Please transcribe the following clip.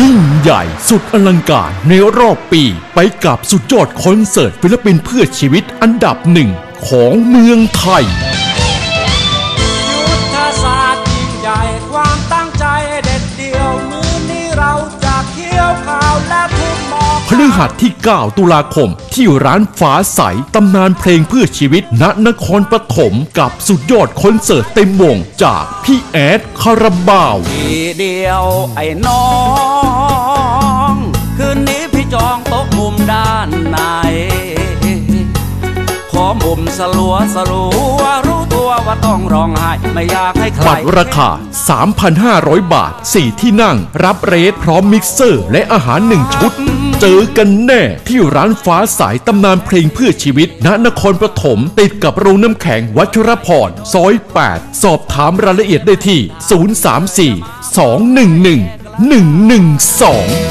ยิ่งใหญ่สุดอลังการในรอบปีไปกับสุดยอดคอนเสิร์ตศิลปินเพื่อชีวิตอันดับหนึ่งของเมืองไทย ฤหัสที่ 9 ตุลาคม ที่ร้านฟ้าใสตำนานเพลงเพื่อชีวิตณนครปฐมกับสุดยอดคอนเสิร์ตเต็มวงจากพี่แอดคาราบาว ทีเดียวไอ้น้อง ขอมุมสลัวสลัวรู้ตัวว่าต้องร้องไห้ไม่อยากให้ใครบัตรราคา 3,500 บาท 4 ที่นั่ง รับเรทพร้อมมิกเซอร์ และอาหารหนึ่งชุด เจอกันแน่ที่ร้านฟ้าสายตำนานเพลงเพื่อชีวิต ณนครปฐมติดกับโรงน้ำแข็งวัชรพรซอย 8 สอบถามรายละเอียดได้ที่ 034 211 112